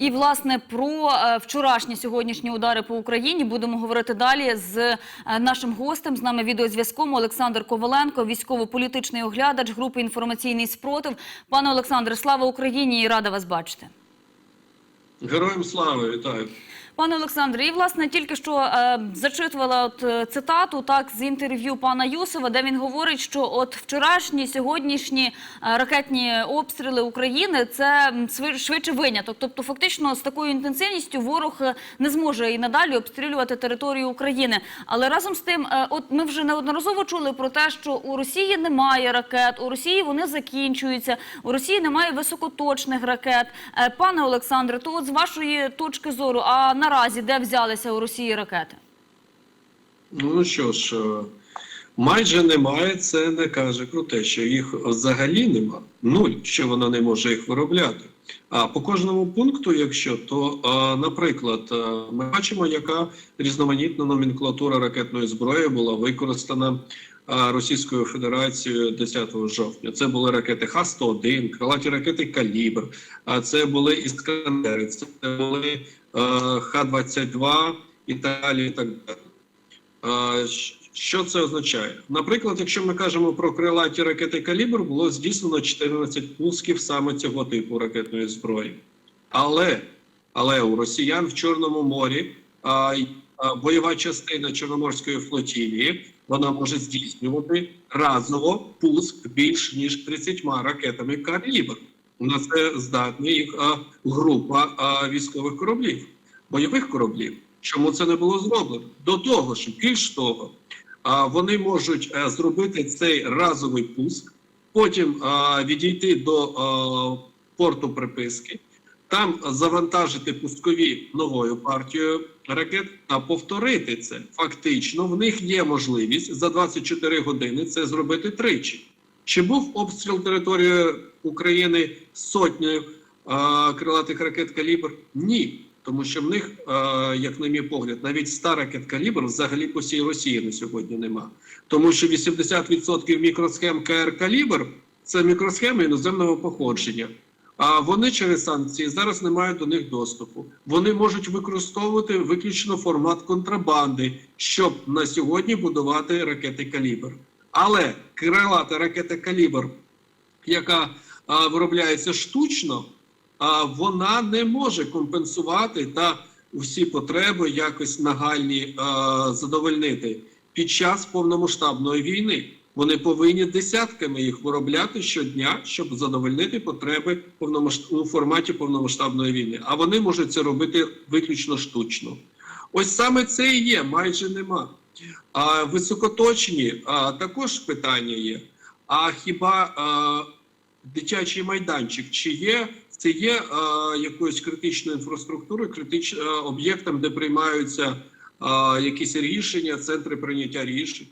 І власне про е, вчорашні сьогоднішні удари по Україні будемо говорити далі з е, нашим гостем. З нами відеозв'язком Олександр Коваленко, військово-політичний оглядач групи інформаційний спротив. Пане Олександре, слава Україні і рада вас бачити. Героям слави, вітаю. Пане Олександре, і власне тільки що е, зачитувала от е, цитату так з інтерв'ю пана Юсова, де він говорить, що от вчорашні, сьогоднішні е, ракетні обстріли України це швидше виняток. Тобто, фактично, з такою інтенсивністю ворог е, не зможе і надалі обстрілювати територію України. Але разом з тим, е, от ми вже неодноразово чули про те, що у Росії немає ракет, у Росії вони закінчуються, у Росії немає високоточних ракет. Е, Пане Олександре, то от з вашої точки зору, а наразі де взялися у Росії ракети? Ну що ж, е, майже немає, це не каже про те, що їх взагалі нема. Нуль, що вона не може їх виробляти. А по кожному пункту, якщо то, е, наприклад, е, ми бачимо, яка різноманітна номенклатура ракетної зброї була використана Російською Федерацією 10 жовтня. Це були ракети Х-101, крилаті ракети Калібр, а це були Іскандери, це були Х-22 і так далі. І так далі. Що це означає? Наприклад, якщо ми кажемо про крилаті ракети калібр, було здійснено 14 пусків саме цього типу ракетної зброї. Але, але у росіян в Чорному морі а, а, бойова частина Чорноморської флотілії вона може здійснювати разово пуск більш ніж 30 ракетами калібр. На це здатна їх група військових кораблів, бойових кораблів. Чому це не було зроблено? До того ж, більш того, вони можуть е, зробити цей разовий пуск, потім відійти до порту приписки, там завантажити пускові новою партією ракет та повторити це. Фактично, в них є можливість за 24 години це зробити тричі. Чи був обстріл території України сотнею а, крилатих ракет калібр? Ні. Тому що в них, е, як на мій погляд, навіть 100 ракет калібр взагалі по всій Росії на сьогодні нема. Тому що 80% мікросхем КР калібр це мікросхеми іноземного походження. А вони через санкції зараз не мають до них доступу. Вони можуть використовувати виключно формат контрабанди, щоб на сьогодні будувати ракети калібр. Але крилата ракета калібр, яка а, виробляється штучно, а вона не може компенсувати та усі потреби якось нагальні а, задовольнити під час повномасштабної війни. Вони повинні десятками їх виробляти щодня, щоб задовольнити потреби повномасш... у форматі повномасштабної війни. А вони можуть це робити виключно штучно. Ось саме це і є, майже нема. А високоточні а, також питання є. А хіба а, дитячий майданчик чи є це є а, якоюсь критичною інфраструктурою, критич, об'єктом, де приймаються а, якісь рішення, центри прийняття рішень,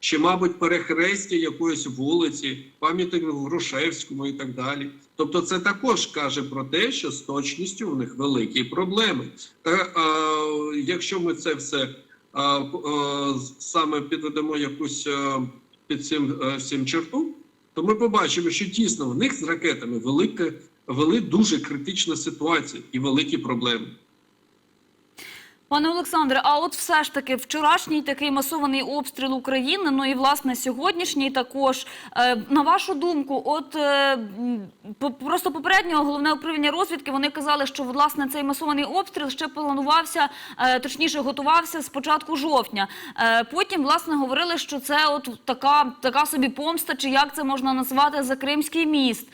чи, мабуть, перехрестя якоїсь вулиці, пам'ятник в Грушевському і так далі. Тобто, це також каже про те, що з точністю в них великі проблеми. Та а, якщо ми це все саме підведемо якусь під цим всім черту, то ми побачимо, що дійсно в них з ракетами велика, вели дуже критична ситуація і великі проблеми. Пане Олександре, а от все ж таки вчорашній такий масований обстріл України, ну і власне сьогоднішній також. Е, на вашу думку, от е, по- просто попереднього головне управління розвідки вони казали, що власне цей масований обстріл ще планувався, е, точніше готувався з початку жовтня. Потім власне говорили, що це от така, така собі помста, чи як це можна назвати за Кримський міст.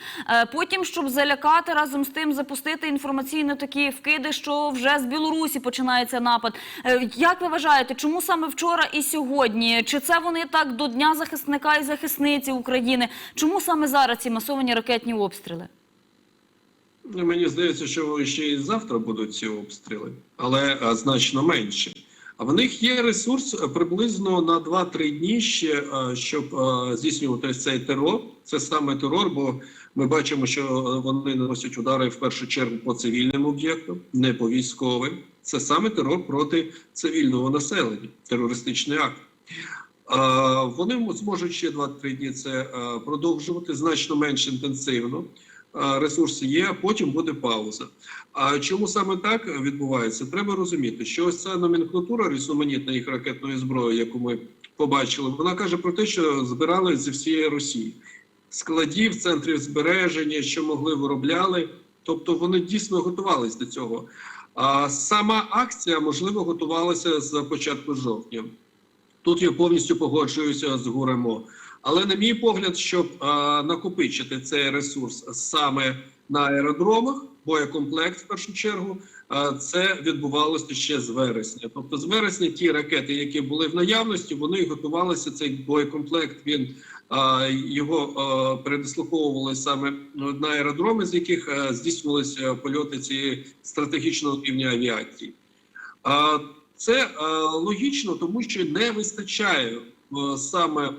Потім, щоб залякати разом з тим, запустити інформаційно такі вкиди, що вже з Білорусі починається напад. Е, Як ви вважаєте, чому саме вчора і сьогодні? Чи це вони так до Дня захисника і захисниці України? Чому саме зараз ці масовані ракетні обстріли? Ну, Мені здається, що ще і завтра будуть ці обстріли, але значно менше. А в них є ресурс е, приблизно на 2-3 дні ще, е, щоб е, здійснювати цей терор. Це саме терор, бо ми бачимо, що е, вони наносять удари в першу чергу по цивільним об'єктам, не по військовим. Це саме терор проти цивільного населення, терористичний акт. Вони зможуть ще 2-3 дні це е, продовжувати значно менш інтенсивно. ресурси є, а потім буде пауза. А чому саме так відбувається? Треба розуміти, що ось ця номенклатура різноманітна їх ракетної зброї, яку ми побачили, вона каже про те, що збирали зі всієї Росії складів, центрів збереження, що могли виробляли. Тобто вони дійсно готувались до цього. А сама акція, можливо, готувалася з початку жовтня. Тут я повністю погоджуюся з Гуремо. Але, на мій погляд, щоб а, накопичити цей ресурс саме на аеродромах, боєкомплект в першу чергу, а, це відбувалося ще з вересня. Тобто, з вересня ті ракети, які були в наявності, вони готувалися. Цей боєкомплект він його передислоковували саме на аеродроми, з яких здійснювалися польоти цієї стратегічного рівня авіації. Це е, логічно, тому що не вистачає е, саме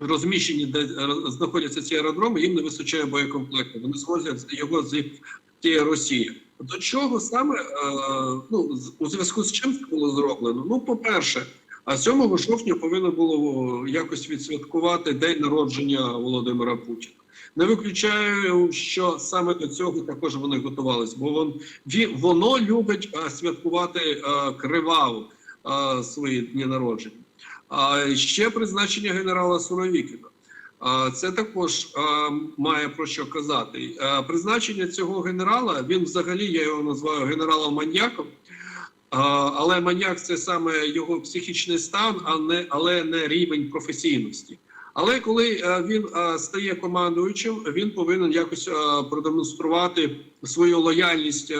розміщені, де е, знаходяться ці аеродроми, їм не вистачає боєкомплекту. Вони звозять його з тієї Росії. До чого саме е, ну, у зв'язку з чим це було зроблено? Ну, по-перше, а 7 жовтня повинно було якось відсвяткувати день народження Володимира Путіна. Не виключаю, що саме до цього також вони готувалися, бо вон, воно любить а, святкувати а, криваво а, свої дні народження. А ще призначення генерала Суровікіна. А, Це також має про що казати. Призначення цього генерала він взагалі я його називаю генералом маньяком. Але маньяк це саме його психічний стан, а не але не рівень професійності. Але коли е, він е, стає командуючим, він повинен якось е, продемонструвати свою лояльність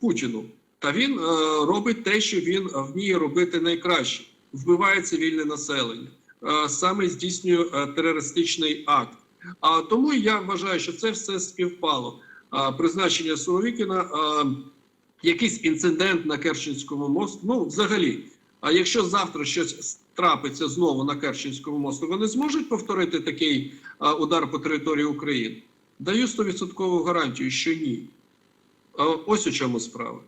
Путіну. Та він робить те, що він вміє робити найкраще: вбиває цивільне населення, саме здійснює терористичний акт. А тому я вважаю, що це все співпало. Призначення Суровікіна, якийсь інцидент на Керченському мосту. Ну, взагалі, а якщо завтра щось трапиться знову на Керченському мосту, вони зможуть повторити такий а, удар по території України? Даю 100% гарантію, що ні. А, ось у чому справа.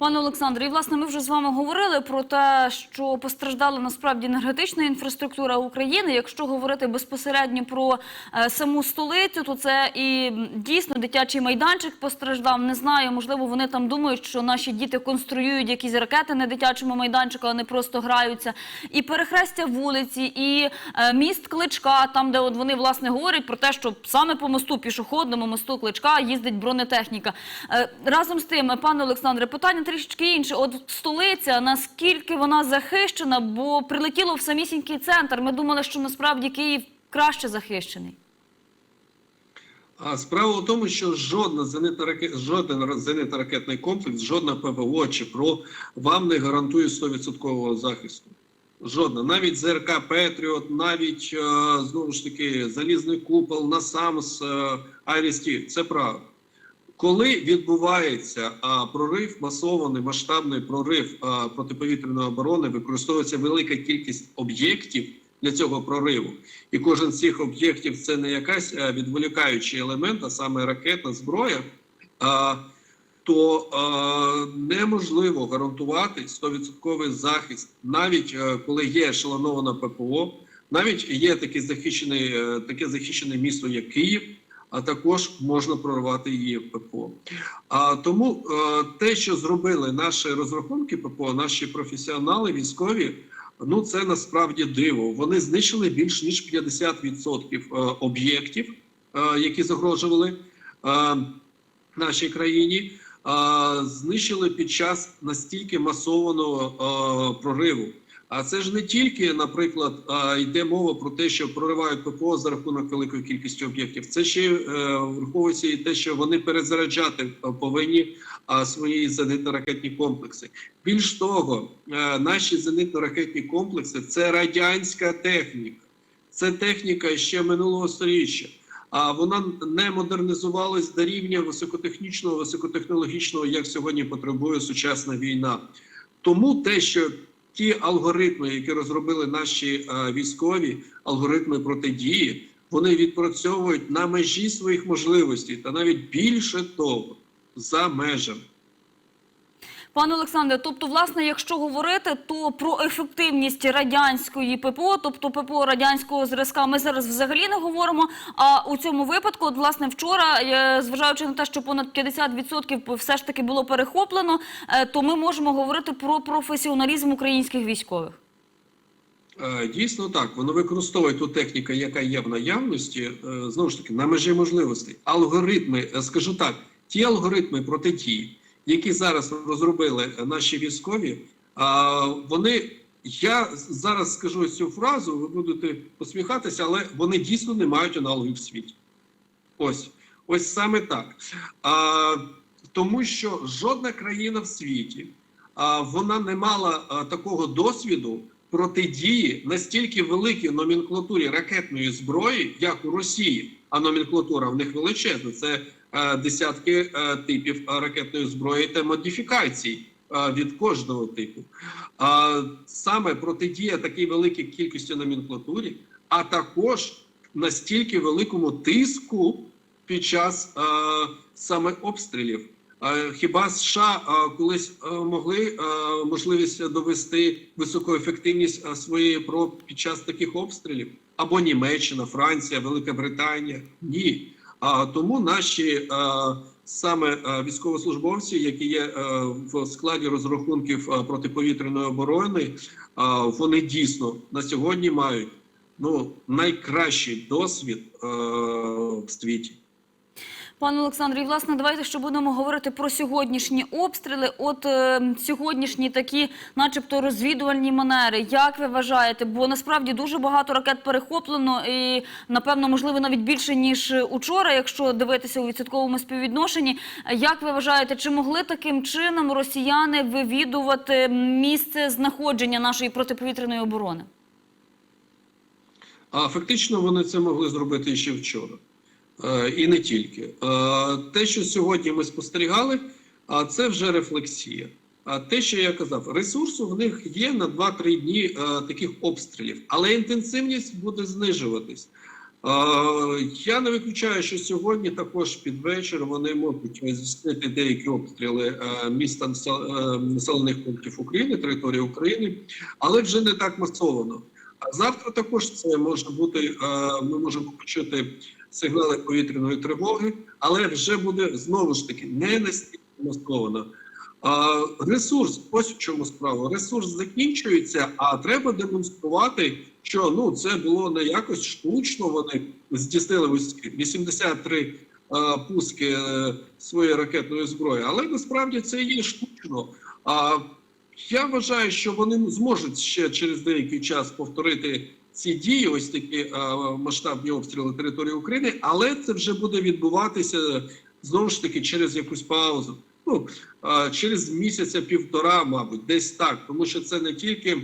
Пане Олександре, і власне ми вже з вами говорили про те, що постраждала насправді енергетична інфраструктура України. Якщо говорити безпосередньо про е, саму столицю, то це і дійсно дитячий майданчик постраждав. Не знаю, можливо, вони там думають, що наші діти конструюють якісь ракети на дитячому майданчику, а не просто граються. І перехрестя вулиці, і е, міст Кличка, там, де от вони власне говорять про те, що саме по мосту пішохідному мосту Кличка їздить бронетехніка. Е, Разом з тим, пане Олександре, питання трішки інше. От столиця, наскільки вона захищена, бо прилетіло в самісінький центр. Ми думали, що насправді Київ краще захищений. А справа в тому, що жодна зенитна ракет, жоден зенитно-ракетний комплекс, жодна ПВО чи ПРО вам не гарантує 100% захисту. Жодна. Навіть ЗРК Петріот, навіть е, знову ж таки залізний купол, НАСАМС, е, Айрісті. Це правда. Коли відбувається а, прорив, масований масштабний прорив а, протиповітряної оборони, використовується велика кількість об'єктів для цього прориву, і кожен з цих об'єктів це не якась а, відволікаючий елемент, а саме ракетна зброя, а, то а, неможливо гарантувати 100% захист, навіть а, коли є ешелонована ППО, навіть є таке захищене, е, таке захищене місто, як Київ а також можна прорвати її ППО. А тому е, те, що зробили наші розрахунки ППО, наші професіонали військові, ну це насправді диво. Вони знищили більш ніж 50% е, об'єктів, е, які загрожували нашій країні. Знищили під час настільки масованого прориву. А це ж не тільки, наприклад, йде мова про те, що проривають ППО за рахунок великої кількості об'єктів. Це ще е, враховується і те, що вони перезаряджати е, повинні свої зенитно-ракетні комплекси. Більш того, е, наші зенитно-ракетні комплекси це радянська техніка, це техніка ще минулого століття. А вона не модернізувалась до рівня високотехнічного, високотехнологічного, як сьогодні потребує сучасна війна. Тому те, що ті алгоритми, які розробили наші е, військові, алгоритми протидії, вони відпрацьовують на межі своїх можливостей та навіть більше того за межами. Пане Олександре, тобто, власне, якщо говорити, то про ефективність радянської ППО, тобто ППО радянського зразка, ми зараз взагалі не говоримо. А у цьому випадку, от, власне, вчора, е, зважаючи на те, що понад 50% все ж таки було перехоплено, е, то ми можемо говорити про професіоналізм українських військових. Е, Дійсно так, воно використовує ту техніку, яка є в наявності, знову ж таки, на межі можливостей. Алгоритми, скажу так, ті алгоритми протидії, які зараз розробили наші військові, вони. Я зараз скажу цю фразу, ви будете посміхатися, але вони дійсно не мають аналогів в світі. Ось, ось саме так. А, тому що жодна країна в світі а, вона не мала а, такого досвіду протидії настільки великій номенклатурі ракетної зброї, як у Росії. А номенклатура в них величезна. Це десятки е, типів е, ракетної зброї та модифікацій е, від кожного типу. Саме протидія такій великій кількості номенклатурі, а також настільки великому тиску під час е, саме обстрілів. Е, Хіба США е, колись е, могли е, можливість довести високу ефективність е, своєї ПРО під час таких обстрілів? Або Німеччина, Франція, Велика Британія? Ні. А тому наші е, саме е, військовослужбовці, які є е, в складі розрахунків протиповітряної оборони, вони дійсно на сьогодні мають ну найкращий досвід в світі. Пане Олександре, і власне, давайте ще будемо говорити про сьогоднішні обстріли. От е, сьогоднішні такі, начебто, розвідувальні манери. Як ви вважаєте? Бо насправді дуже багато ракет перехоплено, і напевно, можливо, навіть більше ніж учора, якщо дивитися у відсотковому співвідношенні. Як ви вважаєте, чи могли таким чином росіяни вивідувати місце знаходження нашої протиповітряної оборони? А фактично вони це могли зробити ще вчора. Е, І не тільки. Е, Те, що сьогодні ми спостерігали, а це вже рефлексія. А те, що я казав, ресурсу в них є на 2-3 дні е, таких обстрілів, але інтенсивність буде знижуватись. Я не виключаю, що сьогодні також під вечір вони можуть здійснити деякі обстріли міста насел- населених пунктів України, території України, але вже не так масовано. А завтра також це може бути. Ми можемо почути сигнали повітряної тривоги, але вже буде знову ж таки не настільки масовано. А, ресурс, ось в чому справа. Ресурс закінчується, а треба демонструвати, що ну це було не якось штучно. Вони здійснили ось 83 е, пуски е, своєї ракетної зброї, але насправді це є штучно. А я вважаю, що вони зможуть ще через деякий час повторити ці дії, ось такі е, масштабні обстріли території України, але це вже буде відбуватися знову ж таки через якусь паузу. Ну е, через місяця півтора, мабуть, десь так, тому що це не тільки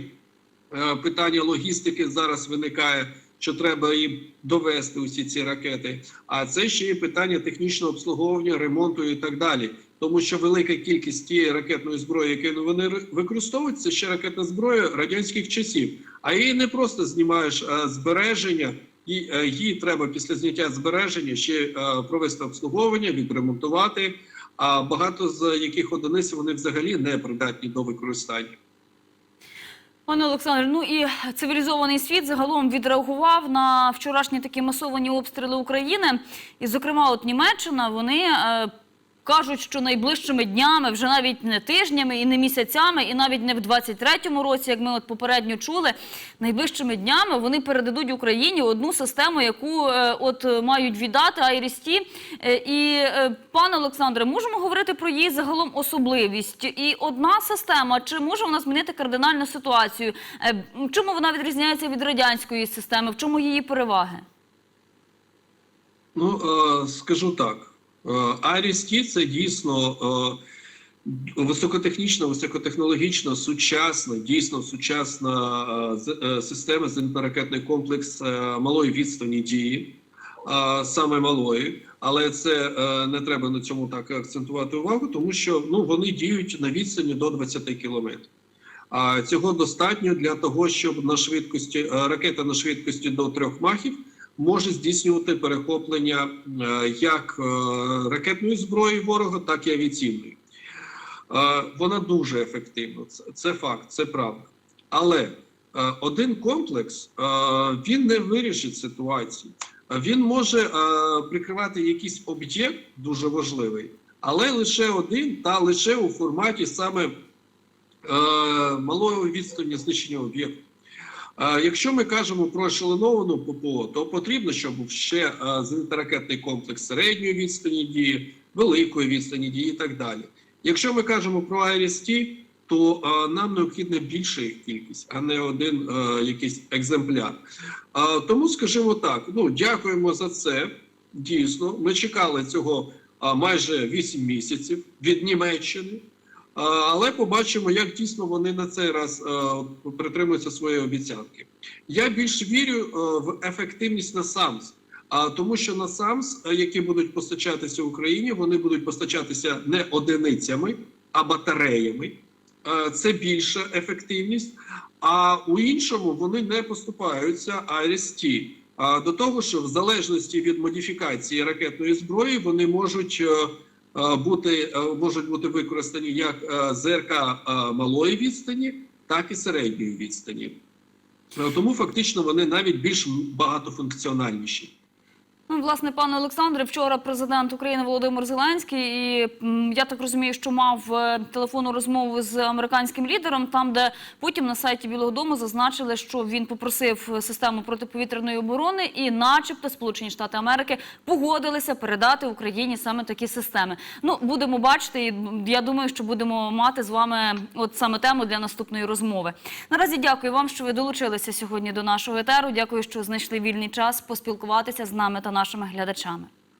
е, питання логістики зараз виникає, що треба їм довести усі ці ракети, а це ще і питання технічного обслуговування, ремонту і так далі. Тому що велика кількість тієї ракетної зброї, яку вони ри- використовують, це ще ракетна зброя радянських часів. А її не просто знімаєш а, збереження, е, її треба після зняття збереження ще е, провести обслуговування, відремонтувати. А багато з яких одиниць вони взагалі не придатні до використання. Пане Олександре, ну і цивілізований світ загалом відреагував на вчорашні такі масовані обстріли України. І, зокрема, от Німеччина, вони е, кажуть, що найближчими днями, вже навіть не тижнями і не місяцями, і навіть не в 23-му році, як ми от попередньо чули, найближчими днями вони передадуть Україні одну систему, яку е, от е, мають віддати Айрісті. І, е, пане Олександре, можемо говорити про її загалом особливість. І одна система, чи може вона змінити кардинальну ситуацію? Е, Чому вона відрізняється від радянської системи? В чому її переваги? Ну е, скажу так, Арісті це дійсно е, високотехнічна, високотехнологічна, сучасна, дійсно сучасна е, е, система зенітно-ракетний комплекс е, малої відстані дії, е, саме малої. Але це е, не треба на цьому так акцентувати увагу, тому що ну вони діють на відстані до 20 кілометрів. А цього достатньо для того, щоб на швидкості е, ракета на швидкості до трьох махів може здійснювати перехоплення е, як е, ракетної зброї ворога, так і авіаційної. Е, Вона дуже ефективна. Це, факт, це правда. Але один комплекс він не вирішить ситуацію. Він може прикривати якийсь об'єкт дуже важливий, але лише один та лише у форматі саме малої відстані знищення об'єкту. Якщо ми кажемо про ешелоновану ППО, то потрібно, щоб був ще зенітно-ракетний комплекс середньої відстані дії, великої відстані дії і так далі. Якщо ми кажемо про IRST, то нам необхідна більша кількість, а не один якийсь екземпляр. Тому скажімо так: ну дякуємо за це. Дійсно, ми чекали цього майже 8 місяців від Німеччини. Але побачимо, як дійсно вони на цей раз е, притримуються своєї обіцянки. Я більш вірю е, в ефективність на САМС, а тому, що на САМС, е, які будуть постачатися Україні, вони будуть постачатися не одиницями, а батареями. Це більша ефективність. А у іншому вони не поступаються IRST. А до того, що в залежності від модифікації ракетної зброї вони можуть бути е, можуть бути використані як е, ЗРК е, малої відстані, так і середньої відстані. Е, Тому фактично вони навіть більш багатофункціональніші. Ну, власне, пане Олександре, вчора президент України Володимир Зеленський, і я так розумію, що мав е, телефонну розмову з американським лідером, там, де потім на сайті Білого Дому зазначили, що він попросив систему протиповітряної оборони, і, начебто, Сполучені Штати Америки погодилися передати Україні саме такі системи. Ну, будемо бачити, і я думаю, що будемо мати з вами от саме тему для наступної розмови. Наразі дякую вам, що ви долучилися сьогодні до нашого етеру. Дякую, що знайшли вільний час поспілкуватися з нами та нашими глядачами.